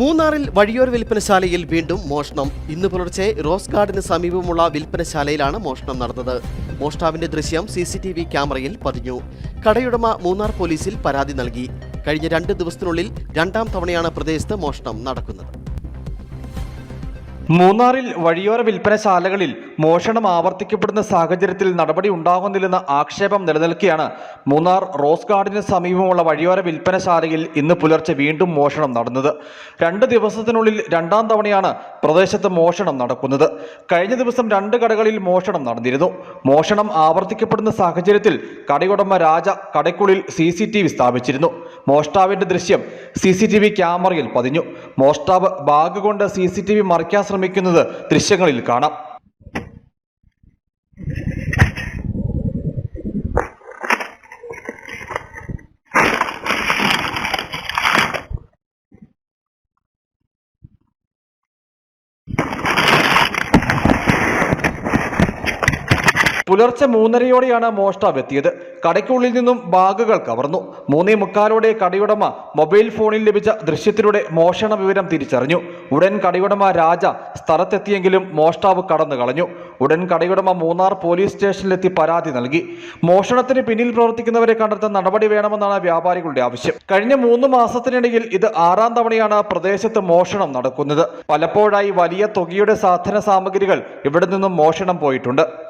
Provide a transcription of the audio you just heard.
മൂന്നാറിൽ വഴിയോര വിൽപ്പനശാലയിൽ വീണ്ടും മോഷണം. ഇന്ന് പുലർച്ചെ റോസ് ഗാർഡിന് സമീപമുള്ള വിൽപ്പനശാലയിലാണ് മോഷണം നടന്നത്. മോഷ്ടാവിന്റെ ദൃശ്യം സി സി ടി വി ക്യാമറയിൽ പതിഞ്ഞു. കടയുടമ മൂന്നാർ പോലീസിൽ പരാതി നൽകി. കഴിഞ്ഞ രണ്ട് ദിവസത്തിനുള്ളിൽ രണ്ടാം തവണയാണ് പ്രദേശത്ത് മോഷണം നടക്കുന്നത്. മൂന്നാറിൽ വഴിയോര വിൽപ്പനശാലകളിൽ മോഷണം ആവർത്തിക്കപ്പെടുന്ന സാഹചര്യത്തിൽ നടപടി ഉണ്ടാകുന്നില്ലെന്ന ആക്ഷേപം നിലനിൽക്കെയാണ്. മൂന്നാർ റോസ് ഗാർഡിന് സമീപമുള്ള വഴിയോര വിൽപ്പനശാലയിൽ ഇന്ന് പുലർച്ചെ വീണ്ടും മോഷണം നടന്നത്. രണ്ട് ദിവസത്തിനുള്ളിൽ രണ്ടാം തവണയാണ് പ്രദേശത്ത് മോഷണം നടക്കുന്നത്. കഴിഞ്ഞ ദിവസം രണ്ട് കടകളിൽ മോഷണം നടന്നിരുന്നു. മോഷണം ആവർത്തിക്കപ്പെടുന്ന സാഹചര്യത്തിൽ കടയുടമ രാജ കടയ്ക്കുള്ളിൽ സി സി ടി വി സ്ഥാപിച്ചിരുന്നു. മോഷ്ടാവിന്റെ ദൃശ്യം സി സി ടി വി ക്യാമറയിൽ പതിഞ്ഞു. മോഷ്ടാവ് ബാഗ് കൊണ്ട് സി സി ടി വി മറയ്ക്കാൻ ശ്രമിക്കുന്നത് ദൃശ്യങ്ങളിൽ കാണാം. പുലർച്ചെ മൂന്നരയോടെയാണ് മോഷ്ടാവ് എത്തിയത്. കടയ്ക്കുള്ളിൽ നിന്നും ബാഗുകൾ കവർന്നു. മൂന്നേ മുക്കാലോടെ കടയുടമ മൊബൈൽ ഫോണിൽ ലഭിച്ച ദൃശ്യത്തിലൂടെ മോഷണ വിവരം തിരിച്ചറിഞ്ഞു. ഉടൻ കടയുടമ രാജ സ്ഥലത്തെത്തിയെങ്കിലും മോഷ്ടാവ് കടന്നു കളഞ്ഞു. ഉടൻ കടയുടമ മൂന്നാർ പോലീസ് സ്റ്റേഷനിലെത്തി പരാതി നൽകി. മോഷണത്തിന് പിന്നിൽ പ്രവർത്തിക്കുന്നവരെ കണ്ടെത്താൻ നടപടി വേണമെന്നാണ് വ്യാപാരികളുടെ ആവശ്യം. കഴിഞ്ഞ മൂന്ന് മാസത്തിനിടയിൽ ഇത് ആറാം തവണയാണ് പ്രദേശത്ത് മോഷണം നടക്കുന്നത്. പലപ്പോഴായി വലിയ തുകയുടെ സാധന സാമഗ്രികൾ ഇവിടെ നിന്നും മോഷണം പോയിട്ടുണ്ട്.